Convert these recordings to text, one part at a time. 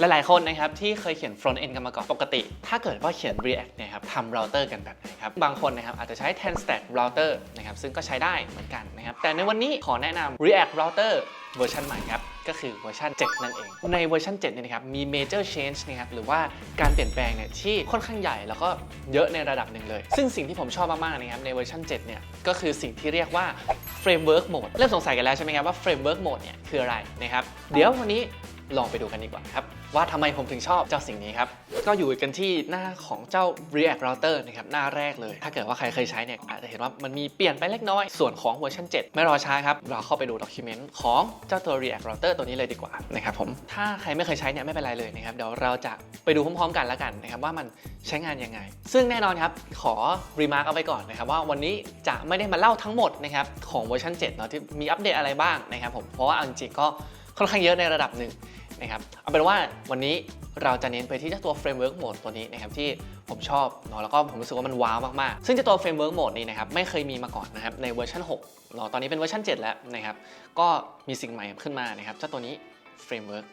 หลายๆ คนนะครับที่เคยเขียน front end กันมาก่อนปกติ ถ้าเกิดว่าเขียน React เนี่ยครับทำ router กันแบบไหนครับ บางคนนะครับอาจจะใช้10 stack router นะครับซึ่งก็ใช้ได้เหมือนกันนะครับแต่ในวันนี้ขอแนะนำ React router เวอร์ชันใหม่ครับก็คือเวอร์ชัน 7 นั่นเอง ในเวอร์ชัน7เนี่ยนะครับมี major change นะครับหรือว่าการเปลี่ยนแปลงเนี่ยที่ค่อนข้างใหญ่แล้วก็เยอะในระดับหนึ่งเลย ซึ่งสิ่งที่ผมชอบมากๆนะครับในเวอร์ชัน7เนี่ยก็คือสิ่งที่เรียกว่า framework mode เริ่มสงสัยกันแล้วใช่ไหมครับว่า framework mode เนี่ยคืออะไรนะครับเดี๋ยววันนี้ ลองไปดูกันดีกว่าครับ ว่าทำไมผมถึงชอบเจ้าสิ่งนี้ครับ ก็อยู่กันที่หน้าของเจ้า React Router นะครับหน้าแรกเลย ถ้าเกิดว่าใครเคยใช้เนี่ยอาจจะเห็นว่ามันมีเปลี่ยนไปเล็กน้อย ส่วนของเวอร์ชัน7 ไม่รอช้าครับเราเข้าไปดูด็อกิเมนต์ของเจ้าตัว React Router ตัวนี้เลยดีกว่านะครับผมถ้าใครไม่เคยใช้เนี่ยไม่เป็นไรเลยนะครับเดี๋ยวเราจะไปดูพร้อมๆกันแล้วกันนะครับว่ามันใช้งานยังไง ซึ่งแน่นอนครับขอรีมาร์กเอาไว้ก่อนนะครับว่าวันนี้จะไม่ได้มาเล่าทั้งหมดนะครับของเวอร์ชัน7เนาะที่มีอัปเดตอะไรบ้างนะครับผมเพราะว่าเอาจริงๆก็ ค่อนข้างเยอะในระดับหนึ่งนะครับเอาเป็นว่าวันนี้เราจะเน้นไปที่เจ้าตัว framework mode ตัวนี้นะครับที่ผมชอบเนาะแล้วก็ผมรู้สึกว่ามันว้าวมากๆ ซึ่งเจ้าตัว framework mode นี้นะครับไม่เคยมีมาก่อนนะครับในเวอร์ชัน6เนาะตอนนี้เป็นเวอร์ชัน7 แล้วนะครับก็มีสิ่งใหม่ขึ้นมานะครับเจ้าตัวนี้ framework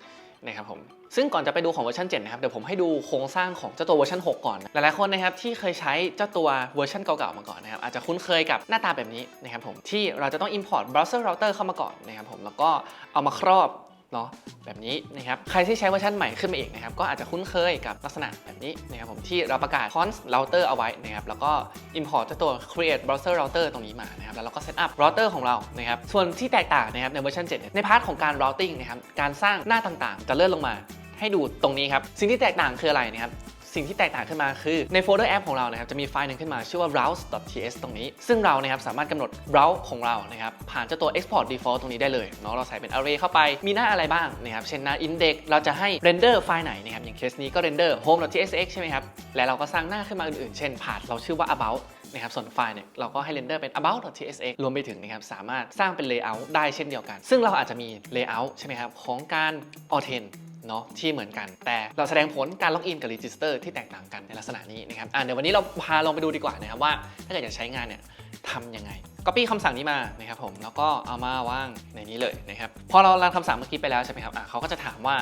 นะครับผมซึ่งก่อนจะไปดูของเวอร์ชัน7นะครับเดี๋ยวผมให้ดูโครงสร้างของเจ้าตัวเวอร์ชัน6 ก่อน หลายๆคนนะครับที่เคยใช้เจ้าตัวเวอร์ชันเก่าๆมาก่อนนะครับอาจจะคุ้นเคยกับหน้าตาแบบนี้นะครับผมที่เราจะต้อง import browser router เข้ามาก่อนนะครับผมแล้วก็เอามาครอบ เนาะแบบนี้นะครับใครที่ใช้เวอร์ชันใหม่ขึ้นมาอีกนะครับก็อาจจะคุ้นเคยกับลักษณะแบบนี้นะครับผมที่เราประกาศ const router เอาไว้นะครับแล้วก็ import เจ้าตัว create browser router ตรงนี้มานะครับแล้วเราก็ set up router ของเรานะครับส่วนที่แตกต่างนะครับในเวอร์ชัน7เนี่ยในพาร์ทของการ routing นะครับการสร้างหน้าต่างๆ จะเลื่อนลงมาให้ดูตรงนี้ครับสิ่งที่แตกต่างคืออะไรนะครับ สิ่งที่แตกต่างขึ้นมาคือในโฟลเดอร์แอปของเรานะครับจะมีไฟล์หนึ่งขึ้นมาชื่อว่า browse.ts ตรงนี้ ซึ่งเรานะครับสามารถกำหนด browse ของเรานะครับผ่านเจ้าตัว export default ตรงนี้ได้เลยเนาะเราใส่เป็น array เข้าไปมีหน้าอะไรบ้างนะครับเช่นหน้า index เราจะให้ render ไฟล์ไหนนะครับอย่างเคสนี้ก็ render home.tsx ใช่ไหมครับและเราก็สร้างหน้าขึ้นมาอื่นๆ เช่นผ่านเราชื่อว่า about นะครับส่วนไฟล์เนี่ยเราก็ให้ render เป็น about.tsx รวมไปถึงนะครับสามารถสร้างเป็น layout ได้เช่นเดียวกัน ซึ่งเราอาจจะมี layout ใช่ไหมครับของการ authent เนาะที่เหมือนกัน แต่เราแสดงผลการล็อกอินกับรีจิสเตอร์ที่แตกต่างกันในลักษณะนี้นะครับอะเดี๋ยววันนี้เราพาลงไปดูดีกว่านะครับว่า ถ้าเกิดอยากใช้งานเนี่ยทำยังไง Copy คำสั่งนี้มานะครับผมแล้วก็เอามาวางในนี้เลยนะครับพอเรารันคำสั่งเมื่อกี้ไปแล้วใช่ไหมครับอะเขาก็จะถามว่า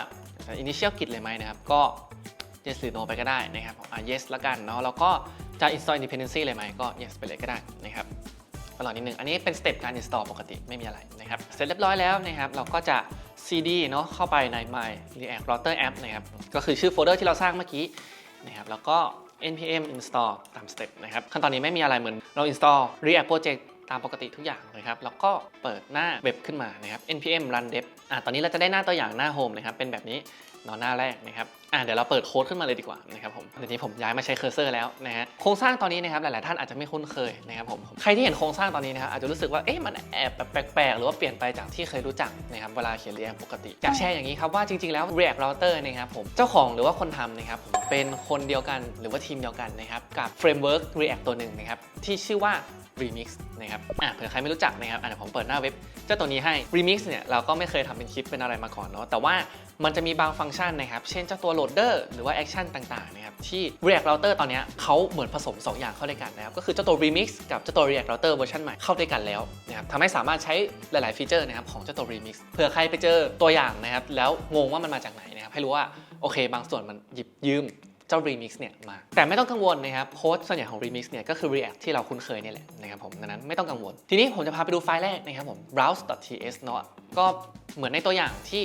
initial git เลยไหมนะครับก็ yes หรือ no ไปก็ได้นะครับอะ yes ละกันเนาะแล้วก็จะ install dependency เลยไหมก็ yes ไปเลยก็ได้นะครับ ตลอดนิดนึง อันนี้เป็นสเต็ปการ install ปกติไม่มีอะไรนะครับ เสร็จเรียบร้อยแล้วนะครับ เราก็จะ cd เนาะเข้าไปใน my react router app นะครับ ก็คือชื่อโฟลเดอร์ที่เราสร้างเมื่อกี้นะครับ แล้วก็ npm install ตามสเต็ปนะครับ ขั้นตอนนี้ไม่มีอะไรเหมือนเรา install react project ตามปกติทุกอย่างเลยครับ แล้วก็เปิดหน้าเว็บขึ้นมานะครับ npm run dev อะตอนนี้เราจะได้หน้าตัวอย่างหน้า home นะครับ เป็นแบบนี้ เนาะหน้าแรกนะครับอะเดี๋ยวเราเปิดโค้ดขึ้นมาเลยดีกว่านะครับผมเดี๋ยวนี้ผมย้ายมาใช้เคอร์เซอร์แล้วนะฮะโครงสร้างตอนนี้นะครับหลาย ๆ ท่านอาจจะไม่คุ้นเคยนะครับผมใครที่เห็นโครงสร้างตอนนี้นะครับอาจจะรู้สึกว่าเอ๊ะมันแอบแปลก ๆ หรือว่าเปลี่ยนไปจากที่เคยรู้จักนะครับเวลาเขียน React ปกติอยากแชร์อย่างนี้ครับว่าจริง ๆ แล้ว React Router นะครับผมเจ้าของหรือว่าคนทำนะครับผมเป็นคนเดียวกันหรือว่าทีมเดียวกันนะครับกับ Framework React ตัวหนึ่งนะครับที่ชื่อว่า Remix นะครับอะเผื่อใครไม่รู้จักนะครับอะเดี๋ยวผมเปิดหน้าเว็บเจ้าตัวนี้ให้ Remix เนี่ยเราก็ไม่เคยทำเป็นคลิปเป็นอะไรมาก่อนเนาะแต่ว่ามันจะมีบางฟังก์ชันนะครับเช่นเจ้าตัวโหลดเดอร์หรือว่าแอคชั่นต่างๆนะครับที่ React Router ตอนนี้เขาเหมือนผสม 2 อย่างเข้าด้วยกันนะครับก็คือเจ้าตัว Remix กับเจ้าตัว React Router เวอร์ชันใหม่เข้าด้วยกันแล้วนะครับทำให้สามารถใช้หลาย ๆ ฟีเจอร์นะครับของเจ้าตัว Remix เผื่อใครไปเจอตัวอย่างนะครับแล้วงงว่ามันมาจากไหนนะครับให้รู้ว่าโอเค บางส่วนมันหยิบยืม เจ้า Remix เนี่ยมา แต่ไม่ต้องกังวลนะครับโค้ดส่วนใหญ่ของ Remix เนี่ยก็คือ React ที่เราคุ้นเคยเนี่ยแหละนะครับผมดังนั้นไม่ต้องกังวล ทีนี้ผมจะพาไปดูไฟล์แรกนะครับผม browse.ts เนาะก็เหมือนในตัวอย่างที่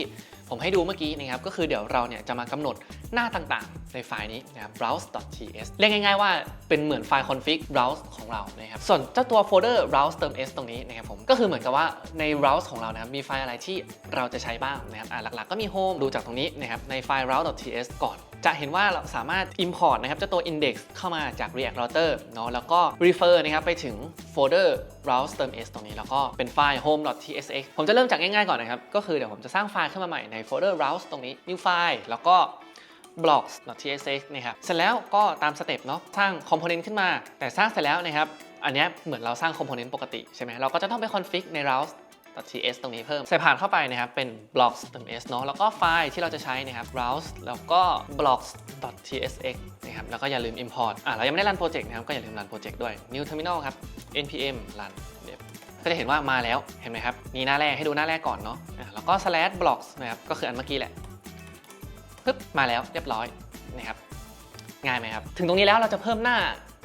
ผมให้ดูเมื่อกี้นะครับ ก็คือเดี๋ยวเราเนี่ยจะมากำหนดหน้าต่างๆ ในไฟล์นี้นะครับ browse.ts เรียกง่ายๆว่าเป็นเหมือนไฟล์ config browse ของเรานะครับ ส่วนเจ้าตัวโฟลเดอร์ browse เติม s ตรงนี้นะครับผม ก็คือเหมือนกับว่าใน browse ของเรานะครับ มีไฟล์อะไรที่เราจะใช้บ้างนะครับหลักๆ ก็มี home ดูจากตรงนี้นะครับ ในไฟล์ browse.ts ก่อนจะเห็นว่าเราสามารถ import นะครับเจ้าตัว index เข้ามาจาก React Router เนาะแล้วก็ refer นะครับไปถึงโฟลเดอร์ browse เติม s ตรงนี้แล้วก็เป็นไฟล์ home.tsx ผมจะเริ่มจากง่ายๆก่อนนะครับ ก็คือเดี๋ยวผมจะสร้างไฟล์ขึ้นมาใหม่ในโฟลเดอร์ browse ตรงนี้ new file แล้วก็ blocks.tsx นะครับเสร็จแล้วก็ตามสเต็ปเนาะสร้าง component ขึ้นมา แต่สร้างเสร็จแล้วนะครับอันนี้เหมือนเราสร้าง component ปกติใช่ไหมเราก็จะต้องไป config ใน browse .ts ตรงนี้เพิ่ม ใส่ผ่านเข้าไปนะครับ เป็น blocks.ts เนาะแล้วก็ไฟล์ที่เราจะใช้นะครับ browse แล้วก็ blocks.tsx นะครับแล้วก็อย่าลืม import อะเรายังไม่ได้รันโปรเจกต์นะครับ ก็อย่าลืมรันโปรเจกต์ด้วย new terminal ครับ npm run dev ก็จะเห็นว่ามาแล้วเห็นไหมครับนี่หน้าแรกให้ดูหน้าแรกก่อนเนาะะแล้วก็ slash blocks นะครับก็คืออันเมื่อกี้แหละปึ๊บมาแล้วเรียบร้อยนะครับง่ายไหมครับ ถึงตรงนี้แล้วเราจะเพิ่มหน้า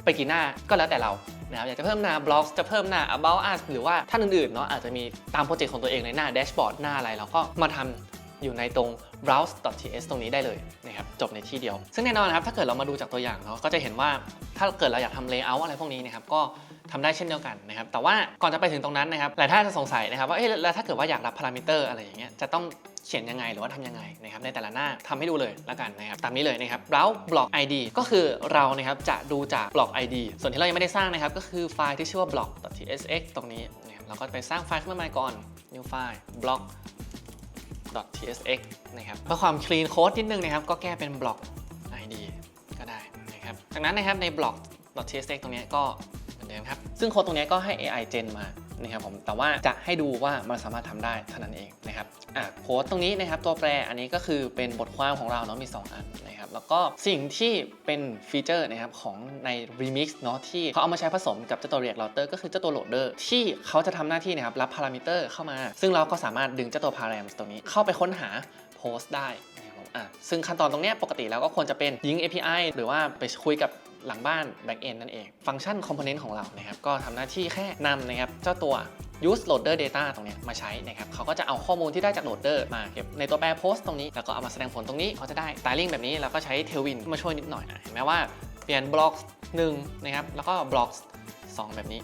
ไปกี่หน้าก็แล้วแต่เรา นะครับอยากจะเพิ่มหน้าบล็อกจะเพิ่มหน้า about us หรือว่าท่านอื่นๆเนาะอาจจะมีตามโปรเจกต์ของตัวเองในหน้าแดชบอร์ดหน้าอะไรเราก็มาทำอยู่ในตรง browse.ts ตรงนี้ได้เลยนะครับ จบในที่เดียว ซึ่งแน่นอนนะครับถ้าเกิดเรามาดูจากตัวอย่างเนาะก็จะเห็นว่าถ้าเกิดเราอยากทำ layout อะไรพวกนี้นะครับก็ทำได้เช่นเดียวกันนะครับแต่ว่าก่อนจะไปถึงตรงนั้นนะครับหลายท่านจะสงสัยนะครับว่าเอ๊ะแล้วถ้าเกิดว่าอยากรับพารามิเตอร์อะไรอย่างเงี้ยจะต้องเขียนยังไงหรือว่าทำยังไงนะครับในแต่ละหน้าทำให้ดูเลยแล้วกันนะครับตามนี้เลยนะครับ browse block id ก็คือเรานะครับจะดูจาก block id ส่วนที่เรายังไม่ได้สร้างนะครับก็คือไฟล์ที่ชื่อว่า block.tsx ตรงนี้นะครับเราก็ไปสร้างไฟล์ขึ้นมาใหม่ก่อน new file block .tsx นะครับเพื่อความคลีนโค้ดนิดนึงนะครับ ก็แก้เป็นบล็อก id ก็ได้นะครับจากนั้นนะครับในบล็อก .tsx ตรงนี้ก็เหมือนเดิมครับ ซึ่งโค้ดตรงนี้ก็ให้ AI gen มานะครับผมแต่ว่าจะให้ดูว่ามันสามารถทำได้เท่านั้นเองนะครับอะโค้ดตรงนี้นะครับตัวแปรอันนี้ก็คือเป็นบทความของเราเนาะมี 2 อันนะ แล้วก็สิ่งที่เป็นฟีเจอร์นะครับของใน remix เนาะที่เขาเอามาใช้ผสมกับเจ้าตัว React Router ก็คือเจ้าตัวโหลดเดอร์ที่เขาจะทำหน้าที่นะครับรับพารามิเตอร์เข้ามา ซึ่งเราก็สามารถดึงเจ้าตัวพารามิเตรงนี้เข้าไปค้นหาโพสต์ได้นะครับอะซึ่งขั้นตอนตรงเนี้ยปกติแล้วก็ควรจะเป็นยิง API หรือว่าไปคุยกับ หลังบ้าน back end นั่นเอง ฟังก์ชัน component ของเรานะครับก็ทำหน้าที่แค่นำนะครับเจ้าตัว use loader data ตรงนี้มาใช้นะครับเขาก็จะเอาข้อมูลที่ได้จาก loader มาเก็บในตัวแปร post ตรงนี้ แล้วก็เอามาแสดงผลตรงนี้เขาจะได้ styling แบบนี้ แล้วก็ใช้ tailwind มาช่วยนิดหน่อยนะเห็นไหมว่าเปลี่ยน blocks 1นะครับแล้วก็ blocks 2 แบบนี้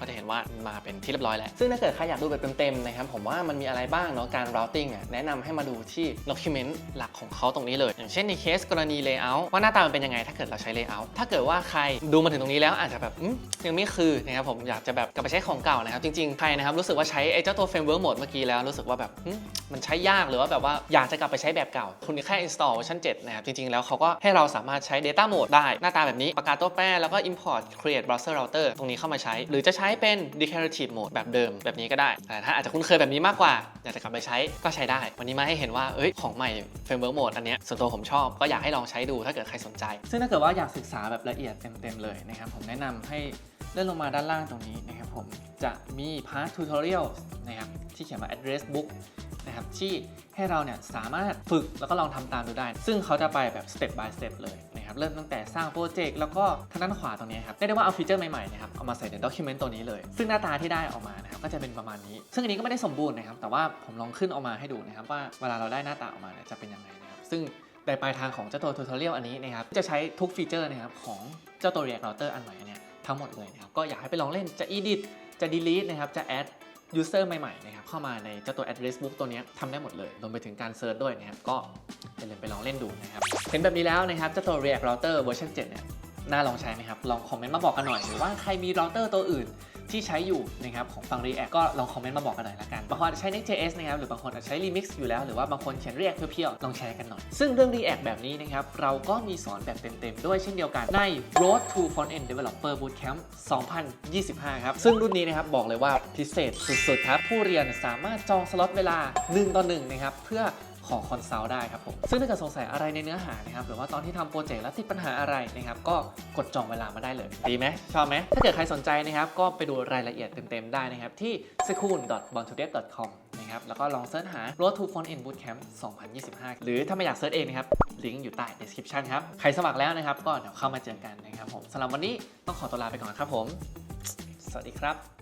ก็จะเห็นว่ามาเป็นที่เรียบร้อยแล้ว ซึ่งถ้าเกิดใครอยากดูแบบเต็มๆนะครับผมว่ามันมีอะไรบ้างเนาะการ routing อะแนะนำให้มาดูที่ document หลักของเขาตรงนี้เลย อย่างเช่นในเคสกรณี layout ว่าหน้าตามันเป็นยังไงถ้าเกิดเราใช้ layout ถ้าเกิดว่าใครดูมาถึงตรงนี้แล้วอาจจะแบบยังไม่คือนะครับผมอยากจะแบบกลับไปใช้ของเก่านะครับจริงๆใครนะครับรู้สึกว่าใช้ไอ้เจ้าตัว framework mode เมื่อกี้แล้วรู้สึกว่าแบบมมันใช้ยากหรือว่าแบบว่าอยากจะกลับไปใช้แบบเก่า คุณแค่ install เวอร์ชัน7นะครับจริงๆแล้วเขาก็ให้เราสามารถใช้ data mode ได้หน้าตาแบบนี้ปากกาตัวแปรแล้วก็ import create browser router ตรงนี้เข้ามาใช้ หรือจะใช้เป็น declarative mode แบบเดิมแบบนี้ก็ได้ แต่ถ้าอาจจะคุ้นเคยแบบนี้มากกว่า อยากจะกลับไปใช้ก็ใช้ได้ วันนี้มาให้เห็นว่าเอ้ยของใหม่ framework mode อันเนี้ยส่วนตัวผมชอบก็อยากให้ลองใช้ดูถ้าเกิดใครสนใจ ซึ่งถ้าเกิดว่าอยากศึกษาแบบละเอียดเต็มๆเลยนะครับผมแนะนำให้ เลื่อนลงมาด้านล่างตรงนี้นะครับผมจะมีพาร์ท tutorial นะครับที่เขียนว่า address book นะครับที่ให้เราเนี่ยสามารถฝึกแล้วก็ลองทำตามดูได้ ซึ่งเขาจะไปแบบ step by step เลยนะครับเริ่มตั้งแต่สร้างโปรเจกต์แล้วก็ทางด้านขวาตรงนี้ครับเรียกได้ว่าเอาฟีเจอร์ใหม่ๆนะครับเอามาใส่ใน document ตัวนี้เลย ซึ่งหน้าตาที่ได้ออกมานะครับก็จะเป็นประมาณนี้ ซึ่งอันนี้ก็ไม่ได้สมบูรณ์นะครับแต่ว่าผมลองขึ้นออกมาให้ดูนะครับว่าเวลาเราได้หน้าตาออกมาเนี่ยจะเป็นยังไงนะครับซึ่งในปลายทางของเจ้าตัว tutorial อันนี้นะครับจะใช้ทุกฟีเจอร์นะครับของเจ้าตัว React Router อันใหม่เนี่ย ทั้งหมดเลยนะครับก็อยากให้ไปลองเล่นจะ edit จะ delete นะครับจะ add user ใหม่ๆนะครับเข้ามาในเจ้าตัว address book ตัวนี้ทำได้หมดเลยรวมไปถึงการเซิร์ชด้วยนะครับก็อย่าลืมไปลองเล่นดูนะครับเห็นแบบนี้แล้วนะครับเจ้าตัว React Router เวอร์ชัน7เนี่ยน่าลองใช้ไหมครับลองคอมเมนต์มาบอกกันหน่อยหรือว่าใครมี router ตัวอื่น ที่ใช้อยู่นะครับของฝั่ง React ก็ลองคอมเมนต์มาบอกกันหน่อยละกัน บางคนใช้ Next.js นะครับหรือบางคนอาจใช้ Remix อยู่แล้ว หรือว่าบางคนเขียน React เพียวๆลองแชร์กันหน่อย ซึ่งเรื่อง React แบบนี้นะครับเราก็มีสอนแบบเต็มๆ ด้วยเช่นเดียวกันใน Road to Frontend Developer Bootcamp 2025 ครับ ซึ่งรุ่นนี้นะครับบอกเลยว่าพิเศษสุดๆครับผู้เรียนสามารถจองสล็อตเวลา1ต่อ1นะครับเพื่อ ขอคอนซัลท์ได้ครับผมซึ่งถ้าเกิดสงสัยอะไรในเนื้อหานะครับหรือว่าตอนที่ทำโปรเจกต์แล้วติดปัญหาอะไรนะครับก็กดจองเวลามาได้เลยดีไหมชอบไหมถ้าเกิดใครสนใจนะครับก็ไปดูรายละเอียดเต็มๆได้นะครับที่ s c h o o l b o n t o d e v c o m นะครับแล้วก็ลองเสิร์ชหา Road to Front End Bootcamp 2025 หรือถ้าไม่อยากเสิร์ชเองนะครับลิงก์อยู่ใต้ description ครับใครสมัครแล้วนะครับก็เดี๋ยวเข้ามาเจอกันนะครับผมสำหรับวันนี้ต้องขอตัวลาไปก่อนครับผม สวัสดีครับ